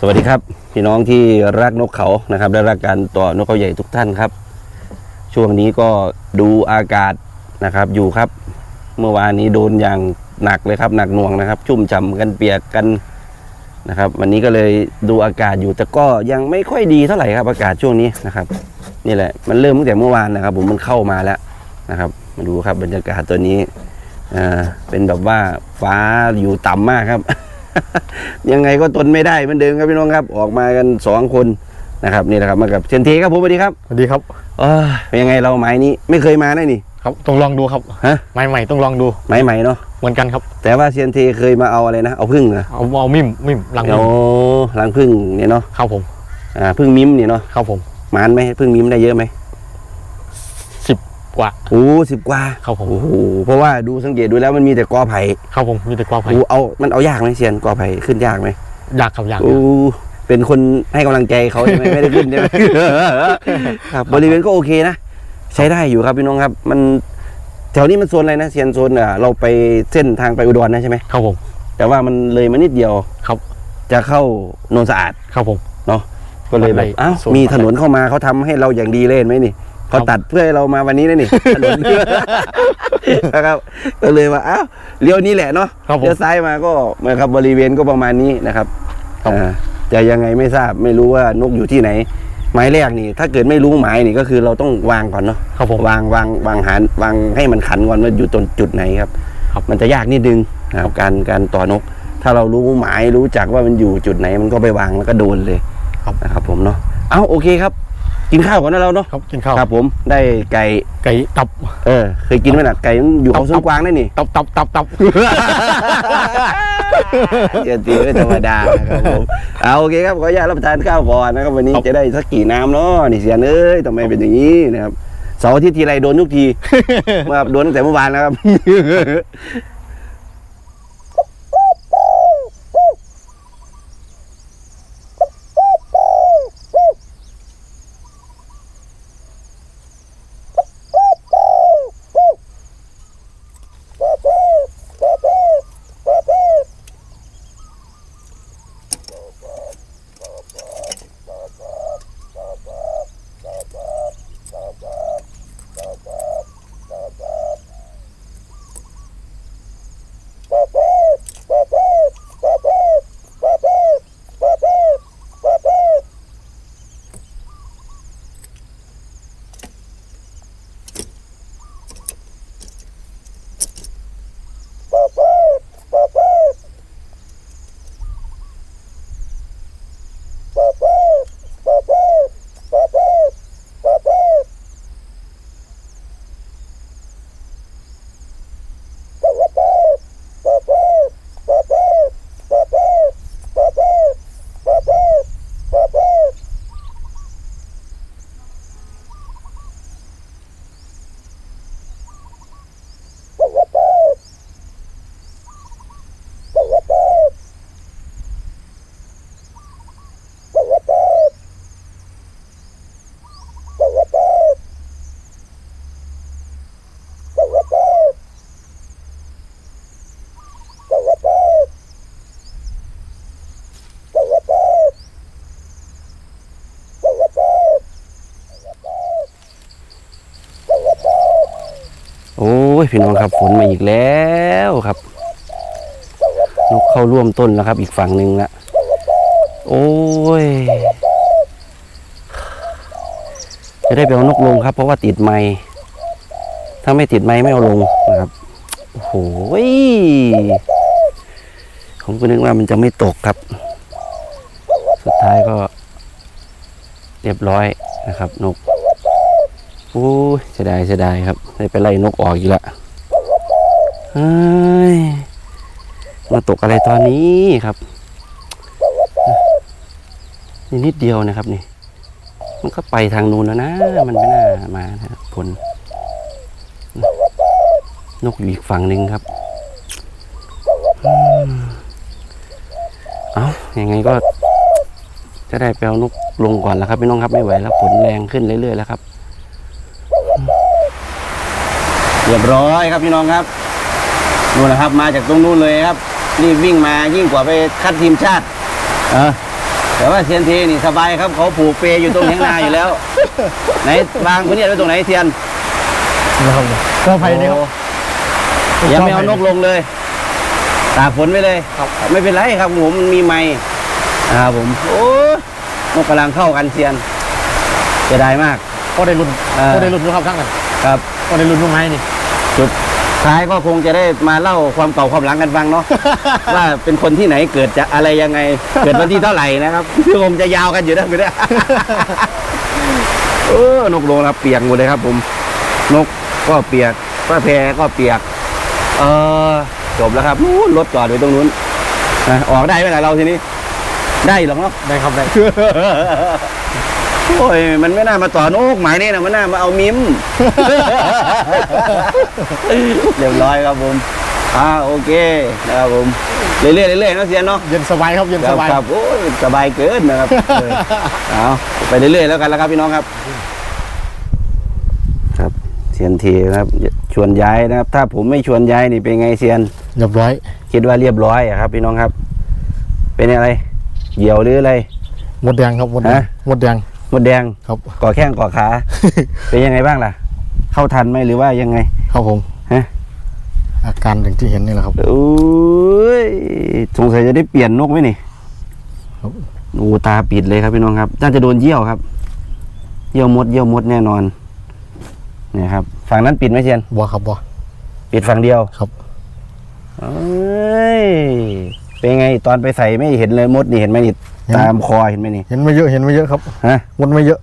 สวัสดีครับ พี่น้องที่รักนกเขานะครับและรักการต่อนกเขาใหญ่ทุกท่านครับ ช่วงนี้ก็ดูอากาศนะครับอยู่ครับ เมื่อวานนี้โดนอย่างหนักเลยครับ หนักหน่วงนะครับ ชุ่มฉ่ำกันเปียกกันนะครับ วันนี้ก็เลยดูอากาศอยู่แต่ก็ยังไม่ค่อยดีเท่าไหร่ครับอากาศช่วงนี้นะครับ นี่แหละมันเริ่มตั้งแต่เมื่อวานนะครับ ผมมันเข้ามาแล้วนะครับ มาดูครับบรรยากาศตัวนี้อ่าเป็นแบบว่าฟ้าอยู่ต่ำมากครับ ยังไงก็ทนไม่ได้เหมือนเดิมครับพี่น้องครับ ออกมากันสองคนนะครับนี่แหละครับมากับเชนทีครับผมสวัสดีครับสวัสดีครับเอ้ยเป็นยังไงเราไม้นี้ไม่เคยมาได้นี่ ครับต้องลองดูครับฮะ ไม้ใหม่ต้องลองดูไม้ใหม่เนาะเหมือนกันครับแต่ว่าเชนทีเคยมาเอาอะไรนะเอาพึ่งเหรอเอาเอามิมมิมหลังมิเอามลังพึ่งเนี่ยเนาะครับผมอ่าพึ่งมิมเนี่ยเนาะครับผมหมานไหมพึ่งมิมได้เยอะไหมสิบ กว่าโอ้สิบกว่าครับผมโอ้โหเพราะว่าดูสังเกตดูแล้วมันมีแต่กอไผ่ครับผมมีแต่กวาดไผ่โอ้เอามันเอายากไหมเซียนกอไผ่ขึ้นยากไหมอยากครับอยากโอ้เป็นคนให้กำลังใจเขาใช่ไหมไม่ได้ขึ้นใช่ไหมครับบริเวณก็โอเคนะใช้ได้อยู่ครับพี่น้องครับ มันแถวนี้มันโซนอะไรนะเซียนโซนอะเราไปเส้นทางไปอุดรนะใช่ไหมครับผม แต่ว่ามันเลยมานิดเดียวครับ จะเข้าโนนสะอาดครับผมเนาะก็เลยแบบไปอ้าวโซนมีถนนเข้ามาเขาทำให้เราอย่างดีเลยเห็นไหมนี่ เขาครับตัดเพื่อให้เรามาวันนี้นะนี่ถนน นะครับก็เลยว่าอ้าวเลี้ยวนี้แหละเนาะครับผมเลี้ยวซ้ายมาก็เหมือนครับบริเวณก็ประมาณนี้นะครับครับ อ่าจะยังไงไม่ทราบไม่รู้ว่านกอยู่ที่ไหนหมายแรกนี่ ถ้าเกิดไม่รู้หมายนี่ก็คือเราต้องวางก่อนเนาะ ครับผม วางวางวางหารวางให้มันขันก่อนว่าอยู่ตรงจุดไหนครับ ครับมันจะยากนิดนึงนะครับการการต่อนก ถ้าเรารู้หมายรู้จักว่ามันอยู่จุดไหน มันก็ไปวางแล้วก็โดนเลยครับ นะครับผมเนาะเอาโอเคครับ กินข้าวก่อนนะเราเนาะครับกินข้าวครับผมได้ไก่ไก่ตับ เออเคยกินไหมล่ะไก่มันอยู่เขาสวนกวางได้นี่ตับตับตับตับเจอตีไม่ธรรมดานะครับผมเอาโอเคครับขออนุญาตรับประทานข้าวก่อนนะครับวันนี้ครับจะได้สักกี่น้ำเนาะนี่เสียนเอ้ยทำไมเป็นอย่างนี้นะครับเสาร์อาทิตย์ทีไรโดนทุกทีเมื่อโดนตั้งแต่เมื่อวานแล้วครับ ยพี่น้องครับฝนมาอีกแล้วครับนกเข้าร่วมต้นแล้วครับ อีกฝั่งหนึ่งละโอ้ยจะได้ไปเอานกลงครับ เพราะว่าติดไม้ถ้าไม่ติดไม้ไม่เอาลงนะครับโอ้โหยผมก็นึกว่ามันจะไม่ตกครับ สุดท้ายก็เรียบร้อยนะครับ นก โอ้ยเสียดายเสียดายครับได้ไปไล่นกออกอีกละเฮ้ยมาตกอะไรตอนนี้ครับนี่นิดเดียวนะครับนี่ มันก็ไปทางนู้นแล้วนะ มันไม่น่ามานะผล นกอยู่อีกฝั่งหนึ่งครับอืมเอายังไงก็ จะได้ไปเอานกลงก่อนแล้วครับพี่น้องครับไม่ไหวแล้วฝนแรงขึ้นเรื่อยๆแล้วครับ เรียบร้อยครับพี่น้องครับนู่นแหละครับ มาจากตรงนู้นเลยครับรีบวิ่งมายิ่งกว่าไปคัดทีมชาติเออแต่ว่าเซียนทีนี่สบายครับเขาผูกเปอยู่ตรงเถียงนาอยู่แล้ว ไหนวางพื้นที่ไว้ตรงไหนเซียนนะครับก็ไผ่นี่ครับโอ้ยังไม่เอานกลงเลย ตากฝนไว้เลยครับไม่เป็นไรครับผมมันมีไม้นะครับผม โอ้นกกำลังเข้ากันเซียนจะได้มาก ก็ได้รุ่นเออก็ได้รุ่นรู้ครับทั้งนั้นครับ ก็ได้รุ่นรู้ไหมนี่ จุดท้ายก็คงจะได้มาเล่าความเก่าความหลังกันฟังเนาะ ว่าเป็นคนที่ไหนเกิดจะอะไรยังไง เกิดวันที่เท่าไหร่นะครับคือคงจะยาวกันอยู่นะไม่ได้เออนกลงแล้วเปียกหมดเลยครับ ผม นกก็เปียกป้าแพรก็เปียก เออจบแล้วครับนู้นรถจอดไว้ตรงนู้นนะออกได้ไหมล่ะเราทีนี้ ได้หรอกเนาะได้ครับได้ โอ้ยมันไม่น่ามาต่อนกหมายนี่นะมันน่ามาเอามิม เรียบร้อยครับผมอ่าโอเคนะครับผมเรื่อยๆเรื่อยๆนะเซียนเนาะเย็นสบายครับเย็นคสรับบายครับโอ้ยสบายเกินนะครับเออเอาไปเรื่อยๆแล้วกันแล้วครับพี่น้องครับ ครับเซียนทีนะครับชวนย้ายนะครับ ถ้าผมไม่ชวนย้ายนี่เป็นไงเซียน เรียบร้อย คิดว่าเรียบร้อยอะครับ พี่น้องครับ เป็นอะไร เหี่ยวหรืออะไร หมดแดงครับหมดแดงฮะ หมดแดงห มดแดงครับก่อแข้งก่อขา เป็นยังไงบ้างล่ะ เข้าทันไหมหรือว่ายังไง ครับผมฮะอาการอย่างที่เห็นนี่แหละครับโอ้ยสงสัยจะได้เปลี่ยนนกไหมนี่ครับโอ้ตาปิดเลยครับพี่น้องครับน่าจะโดนเยี่ยวครับ เยี่ยวมดเยี่ยวมดแน่นอนเนี่ยครับ ฝั่งนั้นปิดไหมเชียนบัวครับบัวปิดฝั่งเดียวครับเอ้ยเป็นไงตอนไปใส่ไม่เห็นเลยมดนี่เห็นไหมนี่ เห็น ตามคอเห็นไหมนี่ เห็นไม่เยอะเห็นไม่เยอะครับฮะมดไม่เยอะ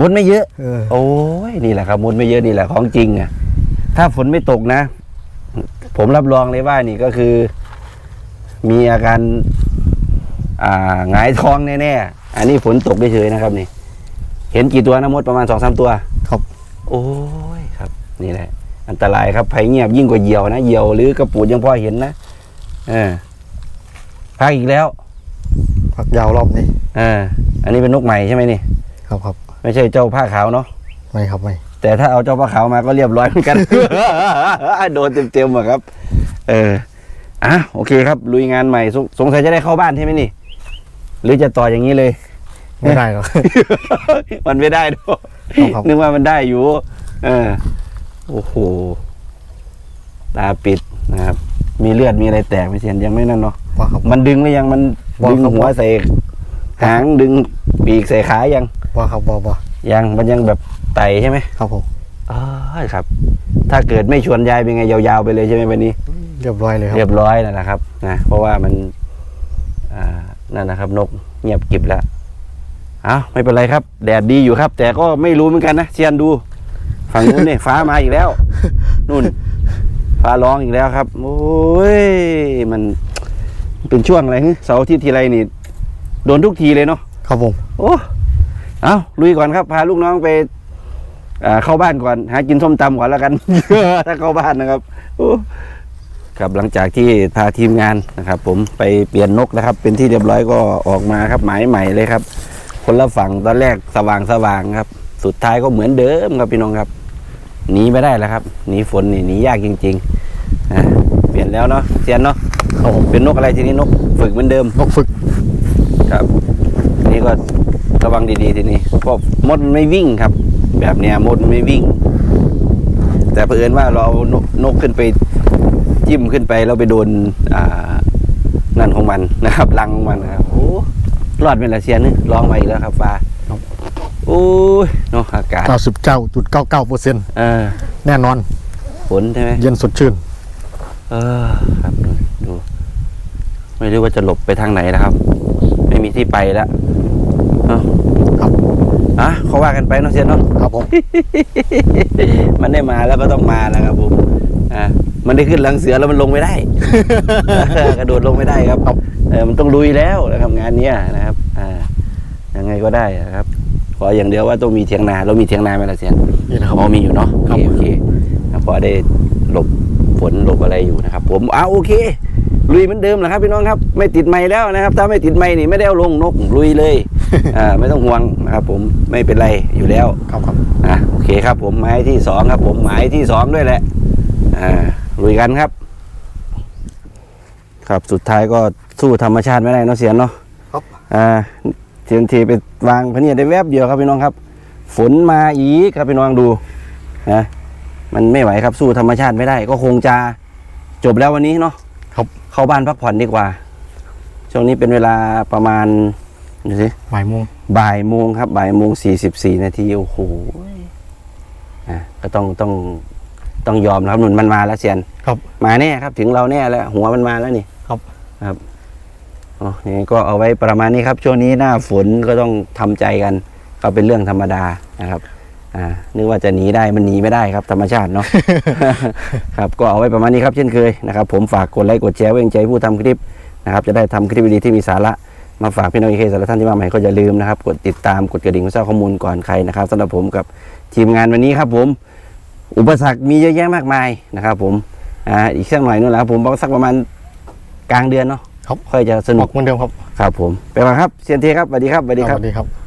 มดไม่เยอะ เออ โอ้ยนี่แหละครับมดไม่เยอะนี่แหละของจริงอะ ถ้าฝนไม่ตกนะ ผมรับรองเลยว่านี่ก็คือ มีอาการ อ่าหงายท้องแน่ๆอันนี้ฝนตกเฉยๆนะครับ นี่ เห็นกี่ตัวนะมดประมาณสองสามตัว ครับ โอ้ยครับ นี่แหละ อันตรายครับภัยเงียบยิ่งกว่าเหยี่ยวนะเหยี่ยวหรือกระปูดยังพอเห็นนะเออพักอีกแล้ว พักยาวรอบนี้เอออันนี้เป็นนกใหม่ใช่ไหมนี่ ครับครับไม่ใช่เจ้าผ้าขาวเนาะไม่ครับไม่ แต่ถ้าเอาเจ้าปลาขาวมาก็เรียบร้อยเหมือนกัน โดนเต็มๆอะครับ เอออะโอเคครับลุยงานใหม่สงสงสัยจะได้เข้าบ้านใช่ไหมนี่ หรือจะต่ออย่างนี้เลย ไม่ได้หรอก มันไม่ได้ด้วยครับครับ นึกว่ามันได้อยู่ เออโอ้โหตาปิดนะครับ มีเลือดมีอะไรแตกไหม่เสียนยังไม่นั่นเนาะว่าครับมันดึงหรือยังมัน ว่าดึงครับหัวใส่หางดึงปีกใส่ขายังว่าครับว่าว่ายังมันยังแบบไตใช่ไหมครับผมอ๋อครับ ถ้าเกิดไม่ชวนยายเป็นไงยาวๆไปเลยใช่ไหมวันนี้ เรียบร้อยเลยครับ เรียบร้อยแล้วนะครับนะเพราะว่ามันอ่านั่นนะครับ นกเงียบกริบแล้วอ้าวไม่เป็นไรครับ แดดดีอยู่ครับ แต่ก็ไม่รู้เหมือนกันนะเชียนดู ฝั่งนู้นเนี่ย ฟ้ามาอีกแล้ว นู่น ฟ้าร้องอีกแล้วครับ โอ้ยมัน เป็นช่วงอะไรฮึเสาร์อาทิตย์ทีไรนี่โดนทุกทีเลยเนาะครับผมโอ้เอาลุยก่อนครับ พาลูกน้องไปอ่าเข้าบ้านก่อนหากินส้มตำก่อนแล้วกัน ถ้าเข้าบ้านนะครับโอ้ครับหลังจากที่พาทีมงานนะครับ ผมไปเปลี่ยนนกนะครับ เป็นที่เรียบร้อยก็ออกมาครับหมายใหม่เลยครับ คนละฝั่งตอนแรกสว่างสว่างครับ สุดท้ายก็เหมือนเดิมครับพี่น้องครับหนีไม่ได้แล้วครับหนีฝนนี่หนียากจริงๆอะเปลี่ยนแล้วเนาะเซียนเนาะ ครับผมเป็นนกอะไรทีนี้นกฝึกเหมือนเดิม นกฝึก ครับทีนี่ก็ระวังดีๆทีนี้เพราะมดมันไม่วิ่งครับ แบบเนี้ยมดมันไม่วิ่ง แต่เผอิญว่าเราเอานกนกขึ้นไปจิ้มขึ้นไปแล้วไปโดนอ่านั่นของมันนะครับรังของมันนะครับโอ้รอดเป็นละเซียนนึงร้องมาอีกแล้วครับฟ้าโอ้ยเนาะอากาศ99.99เปอร์เซ็นต์เออแน่นอนฝนใช่ไหมเย็นสดชื่น เออครับดู ไม่รู้ว่าจะหลบไปทางไหนนะครับ ไม่มีที่ไปแล้วเอ้าครับอะเขาว่ากันไปเนาะเซียนเนาะครับผม มันได้มาแล้วก็ต้องมาแล้วครับผมอ่ามันได้ขึ้นหลังเสือแล้วมันลงไม่ได้ กระโดดลงไม่ได้ครับครับเออมันต้องลุยแล้วนะครับงานเนี้ยนะครับอ่ายังไงก็ได้นะครับ ขออย่างเดียวว่าต้องมีเทียงนาเรามีเทียงนาไหมล่ะเซียนนี่นะครับอ๋อมีอยู่เนาะครับโอเคโอเคอะพอได้หลบฝนหลบอะไรอยู่นะครับ ผมอ้าวโอเค ลุยเหมือนเดิมแหละครับพี่น้องครับ ไม่ติดไม้แล้วนะครับ ถ้าไม่ติดไม้นี่ไม่ได้เอาลงนกลุยเลยอ่าไม่ต้องห่วงนะครับผมไม่เป็นไรอยู่แล้วครับครับอะโอเคครับ ผมหมายที่สองครับ ผมหมายที่สองด้วยแหละอ่าลุยกันครับ ครับสุดท้ายก็สู้ธรรมชาติไม่ได้เนาะเสียนเนาะครับอ่าเทียนทีไปวางพะเนียดได้แวบเดียวครับพี่น้องครับ ฝนมาอีกครับพี่น้องดูนะมันไม่ไหวครับสู้ธรรมชาติไม่ได้ ก็คงจะจบแล้ววันนี้เนาะครับ เข้าบ้านพักผ่อนดีกว่า ช่วงนี้เป็นเวลาประมาณดูสิบ่ายโมงบ่ายโมงครับบ่ายโมงสี่สิบสี่นาทีโอ้โหอะก็ต้องต้องต้องยอมนะครับหนุนมันมาแล้วเซียนครับ มาแน่ครับ ถึงเราแน่แล้ว หัวมันมาแล้วนี่ครับครับอ๋อนี่ก็เอาไว้ประมาณนี้ครับ ช่วงนี้หน้าฝนก็ต้องทำใจกัน ก็เป็นเรื่องธรรมดานะครับ อ่านึกว่าจะหนีได้มันหนีไม่ได้ครับธรรมชาติเนาะ ครับก็เอาไว้ประมาณนี้ครับเช่นเคยนะครับผมฝากกดไลค์กดแชร์ไว้เป็นใจผู้ทำคลิปนะครับจะได้ทำคลิปดีๆที่มีสาระมาฝากพี่น้องอีเคสารท่านที่มาใหม่ก็อย่าลืมนะครับกดติดตามกดกระดิ่งเพื่อทราบข้อมูลก่อนใครนะครับสำหรับผมกับทีมงานวันนี้ครับผม อุปสรรคมีเยอะแยะมากมายนะครับผมอ่าอีกสักหน่อยนู่นแหละครับผมบอกสักประมาณกลางเดือนเนาะครับค่อยจะสบนุอกกเหมือนเดิมครับครับผมไปก่อนครับเซียนเทครับสวัสดีครับสวัสดีครับสวัสดีครับ